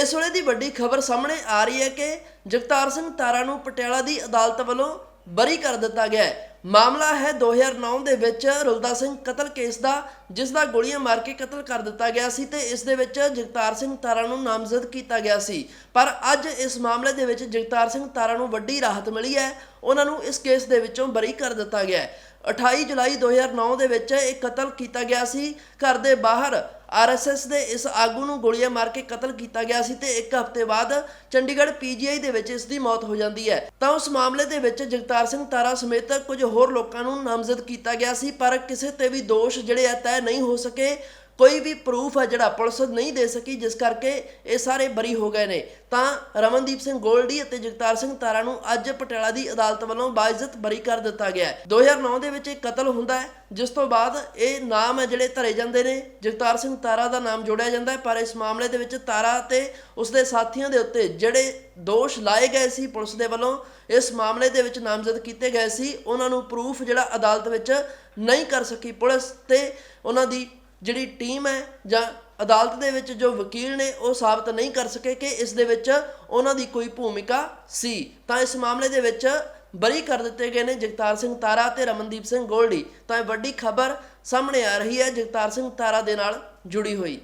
ਇਸ ਵੇਲੇ ਦੀ ਵੱਡੀ ਖਬਰ ਸਾਹਮਣੇ ਆ ਰਹੀ ਹੈ ਕਿ ਜਗਤਾਰ ਸਿੰਘ ਤਾਰਾ ਨੂੰ ਪਟਿਆਲਾ ਦੀ ਅਦਾਲਤ ਵੱਲੋਂ ਬਰੀ ਕਰ ਦਿੱਤਾ ਗਿਆ ਹੈ। ਮਾਮਲਾ ਹੈ 2009 ਦੇ ਵਿੱਚ ਰੁਲਦਾ ਸਿੰਘ ਕਤਲ ਕੇਸ ਦਾ, ਜਿਸ ਦਾ ਗੋਲੀਆਂ ਮਾਰ ਕੇ ਕਤਲ ਕਰ ਦਿੱਤਾ ਗਿਆ ਸੀ ਤੇ ਇਸ ਦੇ ਵਿੱਚ ਜਗਤਾਰ ਸਿੰਘ ਤਾਰਾ ਨੂੰ ਨਾਮਜ਼ਦ ਕੀਤਾ ਗਿਆ ਸੀ। ਪਰ ਅੱਜ ਇਸ ਮਾਮਲੇ ਦੇ ਵਿੱਚ ਜਗਤਾਰ ਸਿੰਘ ਤਾਰਾ ਨੂੰ ਵੱਡੀ ਰਾਹਤ ਮਿਲੀ ਹੈ। ਉਹਨਾਂ ਨੂੰ ਇਸ ਕੇਸ ਦੇ ਵਿੱਚੋਂ ਬਰੀ ਕਰ ਦਿੱਤਾ ਗਿਆ ਹੈ। 28 ਜੁਲਾਈ 2009 ਦੇ ਵਿੱਚ ਇਹ ਕਤਲ ਕੀਤਾ ਗਿਆ ਸੀ। ਘਰ ਦੇ ਬਾਹਰ ਆਰਐਸਐਸ ਦੇ ਇਸ ਆਗੂ ਨੂੰ ਗੋਲੀਆਂ ਮਾਰ ਕੇ ਕਤਲ ਕੀਤਾ ਗਿਆ ਸੀ ਤੇ ਇੱਕ ਹਫ਼ਤੇ ਬਾਅਦ ਚੰਡੀਗੜ੍ਹ ਪੀਜੀਆਈ ਦੇ ਵਿੱਚ ਇਸ ਦੀ ਮੌਤ ਹੋ ਜਾਂਦੀ ਹੈ। ਤਾਂ ਉਸ ਮਾਮਲੇ ਦੇ ਵਿੱਚ ਜਗਤਾਰ ਸਿੰਘ ਤਾਰਾ ਸਮੇਤ ਕੁਝ ਹੋਰ ਲੋਕਾਂ ਨੂੰ ਨਾਮਜ਼ਦ ਕੀਤਾ ਗਿਆ ਸੀ, ਪਰ ਕਿਸੇ ਤੇ ਵੀ ਦੋਸ਼ ਜਿਹੜੇ ਆ ਤੈਅ ਨਹੀਂ ਹੋ ਸਕੇ। ਕੋਈ ਵੀ ਪ੍ਰੂਫ ਹੈ ਜਿਹੜਾ ਪੁਲਿਸ ਨਹੀਂ ਦੇ ਸਕੀ, ਜਿਸ ਕਰਕੇ ਇਹ ਸਾਰੇ ਬਰੀ ਹੋ ਗਏ ਨੇ। ਤਾਂ ਰਮਨਦੀਪ ਸਿੰਘ ਗੋਲਡੀ ਅਤੇ ਜਗਤਾਰ ਸਿੰਘ ਤਾਰਾ ਨੂੰ ਅੱਜ ਪਟਿਆਲਾ ਦੀ ਅਦਾਲਤ ਵੱਲੋਂ ਬਾਇਜ਼ਤ ਬਰੀ ਕਰ ਦਿੱਤਾ ਗਿਆ ਹੈ। 2009 ਦੇ ਵਿੱਚ ਇਹ ਕਤਲ ਹੁੰਦਾ ਹੈ, ਜਿਸ ਤੋਂ ਬਾਅਦ ਇਹ ਨਾਮ ਹੈ ਜਿਹੜੇ ਧਰੇ ਜਾਂਦੇ ਨੇ। ਜਗਤਾਰ ਸਿੰਘ ਤਾਰਾ ਦਾ ਨਾਮ ਜੋੜਿਆ ਜਾਂਦਾ ਹੈ, ਪਰ ਇਸ ਮਾਮਲੇ ਦੇ ਵਿੱਚ ਤਾਰਾ ਤੇ ਉਸਦੇ ਸਾਥੀਆਂ ਦੇ ਉੱਤੇ ਜਿਹੜੇ ਦੋਸ਼ ਲਾਏ ਗਏ ਸੀ ਪੁਲਿਸ ਦੇ ਵੱਲੋਂ, ਇਸ ਮਾਮਲੇ ਦੇ ਵਿੱਚ ਨਾਮਜ਼ਦ ਕੀਤੇ ਗਏ ਸੀ। ਉਹਨਾਂ ਨੂੰ ਪ੍ਰੂਫ ਜਿਹੜਾ ਅਦਾਲਤ ਵਿੱਚ ਨਹੀਂ ਕਰ ਸਕੀ ਪੁਲਿਸ ਤੇ ਉਹਨਾਂ ਦੀ ਜਿਹੜੀ ਟੀਮ ਹੈ ਜਾਂ ਅਦਾਲਤ ਦੇ ਵਿੱਚ ਜੋ ਵਕੀਲ ਨੇ ਉਹ ਸਾਬਤ ਨਹੀਂ ਕਰ ਸਕੇ ਕਿ ਇਸ ਦੇ ਵਿੱਚ ਉਹਨਾਂ ਦੀ ਕੋਈ ਭੂਮਿਕਾ ਸੀ। ਤਾਂ ਇਸ ਮਾਮਲੇ ਦੇ ਵਿੱਚ ਬਰੀ ਕਰ ਦਿੱਤੇ ਗਏ ਨੇ ਜਗਤਾਰ ਸਿੰਘ ਤਾਰਾ ਤੇ ਰਮਨਦੀਪ ਸਿੰਘ ਗੋਲਡੀ। ਤਾਂ ਇਹ ਵੱਡੀ ਖਬਰ ਸਾਹਮਣੇ ਆ ਰਹੀ ਹੈ, ਜਗਤਾਰ ਸਿੰਘ ਤਾਰਾ ਦੇ ਨਾਲ ਜੁੜੀ ਹੋਈ।